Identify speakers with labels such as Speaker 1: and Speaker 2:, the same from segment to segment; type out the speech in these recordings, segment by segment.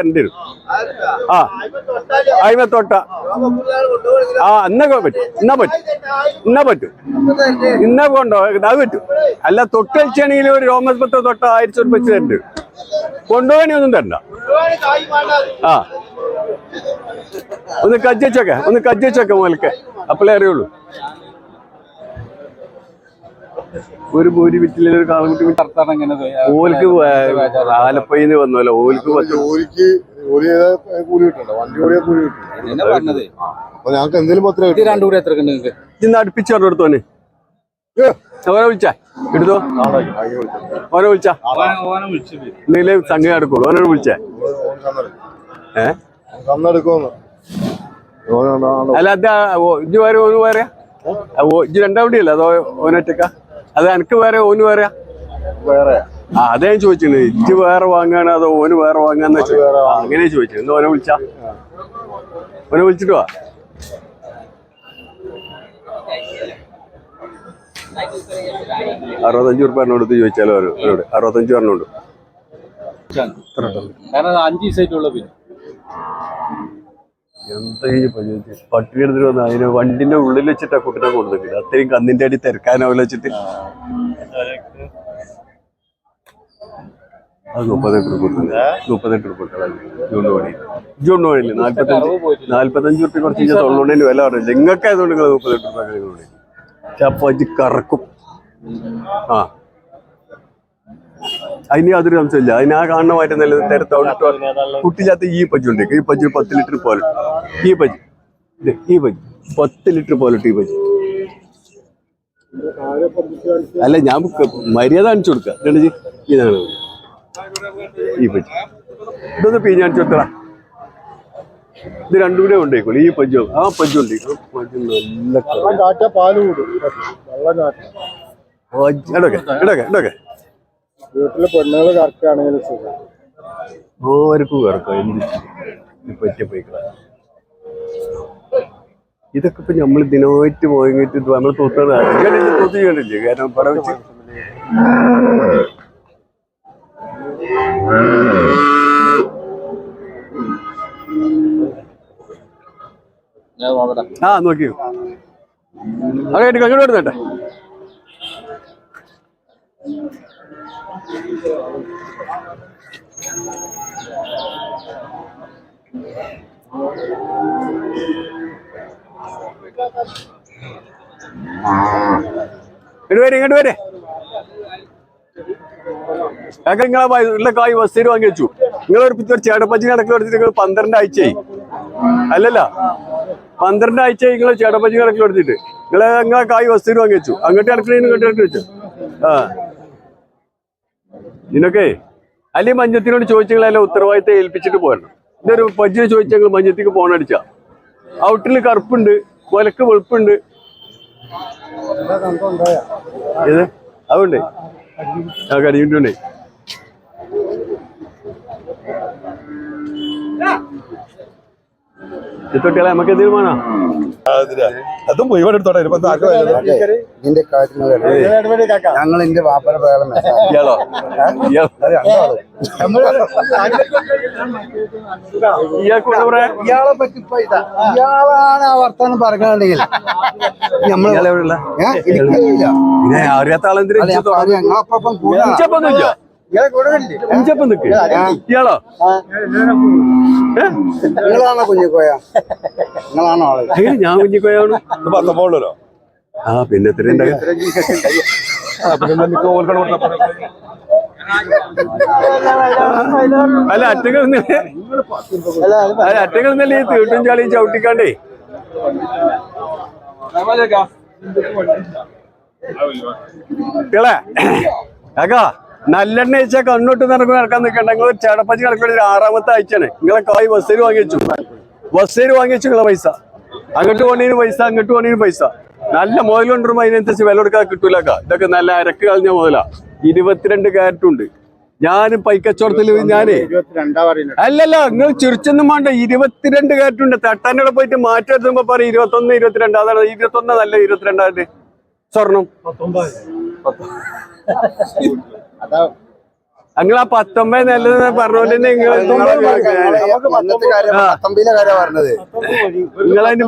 Speaker 1: തരേണ്ടി വരും ആ. അയിമ തൊട്ട ആ എന്നാ പറ്റും. എന്നാ പറ്റും. എന്നാ പറ്റും. ഇന്ന കൊണ്ടോ? അത് പറ്റും. അല്ല തൊട്ട് വെച്ചാണെങ്കിൽ ഒരു രോമപത്ര തൊട്ട ആയിരത്തി ഒരു വെച്ച് തരേണ്ടി വരും ഒന്നും തരണ്ട. ആ. ഒന്ന് കജ്ജിച്ചൊക്കെ ഒന്ന് കജ്ജിച്ചൊക്കെ മോലൊക്കെ അപ്പോഴേ അറിയുള്ളൂ. ഒരു ഭൂരി വിറ്റില്ല ഒരു
Speaker 2: കാളുകുട്ടി
Speaker 1: ഓൽക്ക് ആലപ്പയിന്ന് വന്നല്ലോ ഓൽക്ക്
Speaker 3: ഓലിക്ക് ചെയ്താൽ കൂലി കിട്ടണ്ട? വണ്ടി ഓടിയാൽ കൂലി കിട്ടും
Speaker 2: എന്നെ പറഞ്ഞത്.
Speaker 3: അപ്പൊ ഞങ്ങൾക്ക് എന്തെങ്കിലും പത്ര
Speaker 2: ഇത് രണ്ടു കൂടി എത്ര നിങ്ങൾക്ക്?
Speaker 1: ഇന്ന് അടുപ്പിച്ച് വിളിച്ചാ? എടുത്തോ? വിളിച്ചാ? എന്തെങ്കിലും വിളിച്ചേ? അല്ല അത് ഇജ്ജ് വേറെ ഓന് വേറെ? ഇജ്ജ് രണ്ടാവിടെയല്ലേ അതോ ഓനൊറ്റക്ക? അത് എനിക്ക് വേറെ ഓന് വേറെ?
Speaker 3: വേറെ.
Speaker 1: ആ അതേ ചോദിച്ചത്. ഇജ്ജ് വേറെ വാങ്ങാണ് അതോ ഓന് വേറെ വാങ്ങാന്ന് വെച്ചു അങ്ങനെ ചോദിച്ചു എന്താ ഓനെ വിളിച്ച? ഓനെ വിളിച്ചിട്ട് വാ. അറുപത്തഞ്ച് ഉറുപ്പ കൊടുത്ത് ചോദിച്ചാലോ അവർ? അവരോട്. അറുപത്തഞ്ച് പറഞ്ഞോണ്ട്
Speaker 2: കാരണം അഞ്ച് ദിവസമായിട്ടുള്ള പിന്നെ
Speaker 1: എന്താ ഈ പഞ്ചായത്ത് എടുത്തിട്ട് വന്ന? അതിന് വണ്ടിന്റെ ഉള്ളിൽ വെച്ചിട്ടാ കുട്ടിനെ കൊടുത്തിട്ടില്ല അത്രയും കന്നിന്റെ അടി തിരക്കാനാവില്ല വെച്ചിട്ട്. അത് മുപ്പത്തെട്ട് രൂപ മുപ്പത്തെട്ട് രൂപ ജൂൺ പണി. ജൂൺ പണിയില്ല നാല്പത്തഞ്ച് നാല്പത്തഞ്ച് റുപ്യ കുറച്ച് കഴിഞ്ഞാൽ തൊള്ളോണ്ടിന് വില പറഞ്ഞില്ല? നിങ്ങൾക്ക് ആയതുകൊണ്ട് നിങ്ങൾ മുപ്പത്തെട്ട് രൂപ കറക്കും. ആ. അതിന് യാതൊരു സംശയമില്ല അതിന് ആ കാണുന്ന മാറ്റം നല്ല തിരത്തോട്ട് കുട്ടിച്ചാത്ത ഈ പജ്ജുണ്ട് ഈ പജ്ജ് പത്ത് ലിറ്റർ പോലെ. ഈ പജ്ജ് ഇത് ഈ പജ്ജ് പത്ത് ലിറ്റർ പോലെ ഈ പജ്ജ് അല്ല ഞാൻ മര്യാദ കാണിച്ചു കൊടുക്കുക ഗണജി ഇതാണ്. ഈ പജ്ജ് ഇതൊന്ന് പിന്നെ കാണിച്ചു കൊടുത്തടാ. ഇത് രണ്ടും കൂടെ ഉണ്ടേക്കുള്ളൂ. ഈ പജ്ജോ ആ പജ്ജു ഉണ്ടേക്കും പജ്ജു നല്ല
Speaker 3: പാൽ കൂടും.
Speaker 1: ഇടക്കെ ഇടക്കെ ഇടക്കെ.
Speaker 3: വീട്ടിൽ പെണ്ണുകൾ കറക്കുകയാണെങ്കിൽ സുഖം.
Speaker 1: ആർക്കും കിടക്കാം എന്ത് പറ്റിയ പോയിക്കളാ. ഇതൊക്കെ ഇപ്പൊ നമ്മൾ ദിനമായിട്ട് വാങ്ങിയിട്ട് നമ്മൾ തൂത്താണ് കാരണം പടം വെച്ച്. ആ നോക്കിയോ? അതെ കഴിഞ്ഞോട്ട് ഇങ്ങോട്ട് വരെ ഇങ്ങോട്ട് വരെ. ഞങ്ങൾ നിങ്ങളെ ഉള്ള കായ് വസ്തു വാങ്ങി വെച്ചു. നിങ്ങൾ ഒരു ചേട്ടപ്പച്ചി കണക്കിൽ എടുത്തിട്ട് നിങ്ങൾ പന്ത്രണ്ട് ആഴ്ചയായി. അല്ലല്ല. പന്ത്രണ്ട് ആഴ്ച നിങ്ങൾ ചേടപ്പച്ചി കണക്കിൽ എടുത്തിട്ട് നിങ്ങളെ നിങ്ങളെ കായ് വസ്തു വാങ്ങി വെച്ചു. അങ്ങോട്ട് ഇടക്കിൽ ഇങ്ങോട്ട് ഇടക്കി വെച്ചു. ആ. നിനക്കേ അല്ലെങ്കിൽ മഞ്ഞത്തിനോട് ചോദിച്ചെങ്കിലല്ല ഉത്തരവാദിത്തം ഏൽപ്പിച്ചിട്ട് പോരണം. ഇതൊരു പജ്ജിനെ ചോദിച്ചെങ്കിൽ മഞ്ഞത്തേക്ക് പോണടിച്ച ഔട്ടിൽ കറുപ്പുണ്ട് കൊലക്ക് വെളുപ്പുണ്ട്. ഏത്? അതുണ്ട്. ആ കടിയിട്ടുണ്ടേ ഇത്തൊട്ടികളെ നമുക്ക്
Speaker 3: അതും എടുത്തോട്ടെ
Speaker 4: നിന്റെ ഞങ്ങൾ എന്റെ വാപ്പന പ്രകാരം
Speaker 1: ഇയാളോ?
Speaker 4: പറ്റി ഇതാ. ഇയാളാണ് ആ വർത്താനം പറഞ്ഞുണ്ടെങ്കിൽ
Speaker 1: പിന്നെ അറിയാത്ത ആളെന്തിനാ
Speaker 4: ഞങ്ങളപ്പം കൂടാ.
Speaker 1: ഇഞ്ചപ്പം നിക്ക്. ഇയാളോ?
Speaker 4: നിങ്ങളാണോ കുഞ്ഞിക്കോയ? നിങ്ങളാണോ
Speaker 1: ആൾ? ഞാൻ കുഞ്ഞിക്കോയാണ്.
Speaker 3: പത്തൊമ്പതിലോ
Speaker 1: ആ പിന്നെ അല്ല അറ്റങ്ങൾ ഇന്നലെ അല്ല അറ്റങ്ങൾ നല്ല ഈ തീട്ടും ചാളിയും ചവിട്ടിക്കാണ്ടേ. കേളെ കാക്കാ നല്ലെണ്ണ വെച്ചാൽ കണ്ണോട്ട് നടക്കും നടക്കാൻ നിൽക്കണ്ട. നിങ്ങൾ ചേടപ്പച്ചി കിടക്കുന്ന ഒരു ആറാമത്തെ ആഴ്ചയാണ്. നിങ്ങളെ കായ് ബസ്സിൽ വാങ്ങിച്ചു ബസ്സിൽ വാങ്ങിച്ചു നിങ്ങളെ പൈസ. അങ്ങോട്ട് പോണീന് പൈസ അങ്ങോട്ട് പോണീന് പൈസ. നല്ല മുതൽ കൊണ്ടുവരുമ്പോ അതിനനുസരിച്ച് വില കൊടുക്കാൻ കിട്ടൂലക്ക. ഇതൊക്കെ നല്ല അരക്ക് കളഞ്ഞ മുതലാ. ഇരുപത്തിരണ്ട് ക്യാരറ്റുണ്ട് ഞാൻ ഞാനേ
Speaker 3: ഇരുപത്തിരണ്ടാ പറയുന്നത്.
Speaker 1: അല്ലല്ല നിങ്ങൾ ചിരിച്ചൊന്നും വേണ്ട ഇരുപത്തിരണ്ട് കയറ്റുണ്ട് ഉണ്ട്. തട്ടാനോടെ പോയിട്ട് മാറ്റി എടുത്തുമ്പോ പറയും ഇരുപത്തൊന്ന് ഇരുപത്തിരണ്ട്. അതാണ് ഇരുപത്തൊന്ന് നല്ല ഇരുപത്തിരണ്ടായിട്ട് സ്വർണം.
Speaker 3: അതാ
Speaker 1: നിങ്ങൾ ആ. പത്തൊമ്പത് നല്ലത് പറഞ്ഞോണ്ട്
Speaker 4: പറഞ്ഞത്.
Speaker 1: നിങ്ങളതിന്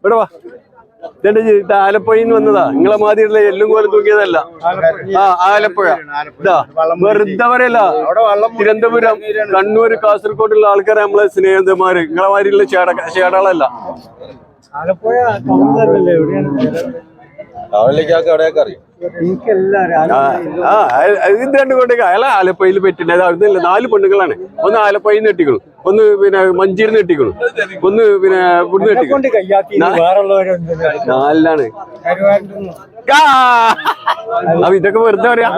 Speaker 1: ഇവിടെ വാ. ഇതെന്റെ ആലപ്പുഴയിൽ വന്നതാ. നിങ്ങളെ മാതിരിയുള്ള എല്ലും കോലം തൂക്കിയതല്ല ആ ആലപ്പുഴ. ഇതാ വെറുതെ പറയല്ല. തിരുവനന്തപുരം കണ്ണൂർ കാസർഗോഡുള്ള ആൾക്കാരെ നമ്മളെ സ്നേഹിതന്മാര്. നിങ്ങളെ മാതിരിയുള്ള ചേട ചേടകളല്ല
Speaker 4: ആലപ്പുഴ
Speaker 2: അറിയും?
Speaker 1: ആ ഇത് രണ്ടു കൊണ്ടേക്ക് അയാളെ ആലപ്പുഴയിൽ പറ്റില്ല അത് അവിടുന്ന് നാല് പെണ്ണുങ്ങളാണ്. ഒന്ന് ആലപ്പുഴയിൽ നിന്ന് എട്ടിക്കണു ഒന്ന് പിന്നെ മഞ്ചേരിന്ന് എട്ടിക്കണു ഒന്ന് പിന്നെ ഇവിടുന്ന് നാലിലാണ്. അപ്പൊ ഇതൊക്കെ വെറുതെ പറയാ.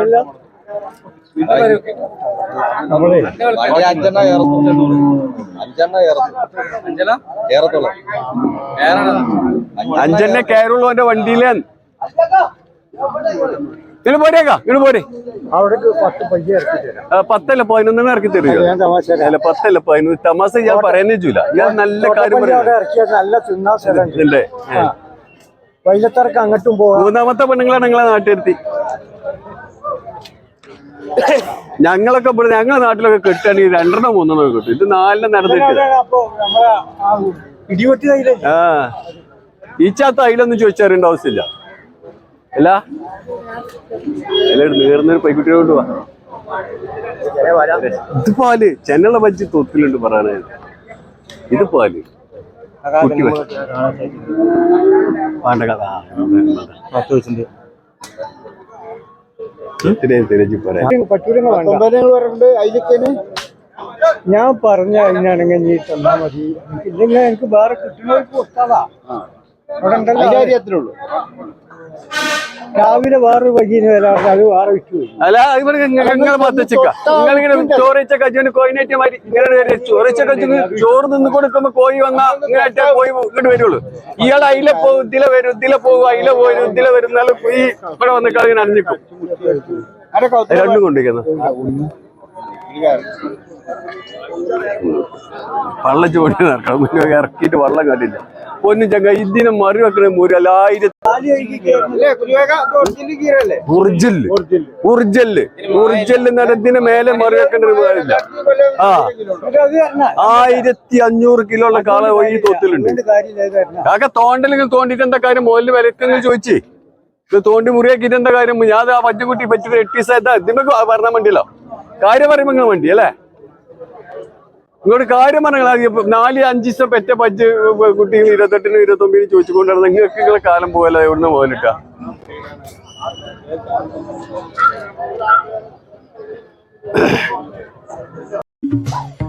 Speaker 2: അഞ്ചെണ്ണ കയറുള്ളൂ അഞ്ചെണ്ണ
Speaker 1: വണ്ടിയിലേന്ന് ഇങ്ങനെ പോരേക്കാ ഇങ്ങനെ പോരെ.
Speaker 4: അവിടേക്ക് പത്ത് പയ്യ ഇറക്കി തരാം.
Speaker 1: ആ, പത്തല്ല പതിനൊന്നെണ്ണം ഇറക്കി അല്ല പത്തല്ല പതിനൊന്ന്. തമാശ ഞാൻ പറയുന്നേ ചൂല ഞാൻ നല്ല കാര്യം
Speaker 4: നല്ല അങ്ങോട്ടും പോകും.
Speaker 1: മൂന്നാമത്തെ പെണ്ണുങ്ങളാണ് നിങ്ങളെ നാട്ടിലെത്തി. ഞങ്ങളൊക്കെ ഇവിടെ ഞങ്ങളെ നാട്ടിലൊക്കെ കിട്ടുകയാണെങ്കിൽ രണ്ടെണ്ണം മൂന്നെണ്ണം കിട്ടും. ഇത് നാലെണ്ണം നടന്നിട്ട്.
Speaker 4: ആ
Speaker 1: ഈച്ചാത്ത അതിലൊന്നും ചോദിച്ചറിയേണ്ട ആവശ്യമില്ല. അല്ല? അല്ല നേർന്നൊരു വാ. ഇത് പാൽ. ചെന്നുള്ള ബജ്ജി തൊത്തിലുണ്ട് പറയാനേ ഇത് പാൽ. കുട്ടി വേണ്ട. കഥ
Speaker 4: ഞാൻ പറഞ്ഞ അതിനാണെങ്കിൽ നീ തന്നാ മതി. എനിക്ക് ഇല്ലെങ്കിൽ എനിക്ക് വേറെ കിട്ടുന്നവർക്ക് കൊടുത്താതാ അവിടെ ഉണ്ടല്ലോ. രാവിലെ വേറെ വൈകിന് വരാറുണ്ട് അത് വേറെ വിറ്റു
Speaker 1: അല്ല ഇവിടെ നിങ്ങൾ മത്തച്ചിക്ക നിങ്ങളിങ്ങനെ ചോറിച്ച കജുവിന് കോയിനേറ്റ് മാറ്റി ഇങ്ങനെ വരും. ചോറിച്ച കജുവിന് ചോറ് നിന്ന് കൊടുക്കുമ്പോ കോഴി വന്നാ ഇങ്ങനെ കോഴി ഇങ്ങോട്ട് വരുള്ളൂ. ഇയാൾ അയില പോകും ഇതിലെ വരും ഇതിലെ പോകും അയില പോയി ഇതിലെ വരുന്നാലും ഈ ഇവിടെ വന്നിട്ട് അതിങ്ങനെ അണിഞ്ഞിക്കും രണ്ടും കൊണ്ടിരിക്കുന്നു വള്ളം ചോടി നടക്കണം ഇറക്കിയിട്ട് വള്ളം കണ്ടില്ല പൊന്നും ചങ്ങ ഇതിനെ മറി വെക്കണ അല്ലായിരത്തി ഉർജൽ ഉർജൽ മേലെ മറി വെക്കേണ്ട ഒരു കാര്യമില്ല ആ. ആയിരത്തി അഞ്ഞൂറ് കിലോ ഉള്ള കാള ഈ തൊത്തിലുണ്ട് കാക്ക തോണ്ടല്ലെങ്കിൽ തോണ്ടിട്ട് എന്താ കാര്യം? മുതൽ വിലക്കെന്ന് ചോദിച്ചേ. ഇത് തോണ്ടി മുറിയാക്കിയിട്ട് എന്താ കാര്യം? ഞാൻ ആ പച്ചക്കുട്ടി പറ്റി എട്ട് ദിവസമായിട്ടാ ഇതിമൊക്കെ പറഞ്ഞാൽ വേണ്ടിയല്ലോ കാര്യം പറയുമ്പോ വണ്ടി വേണ്ടി അല്ലേ? നിങ്ങളുടെ കാര്യം പറഞ്ഞാൽ നാല് അഞ്ച് ദിവസം പെറ്റ പച്ച് കുട്ടികൾ ഇരുപത്തെട്ടിനും ഇരുപത്തൊമ്പതിനും ചോദിച്ചുകൊണ്ടാണ് നിങ്ങൾക്ക് നിങ്ങളെ കാലം പോകല എവിടുന്ന് പോകലിട്ട Thank you.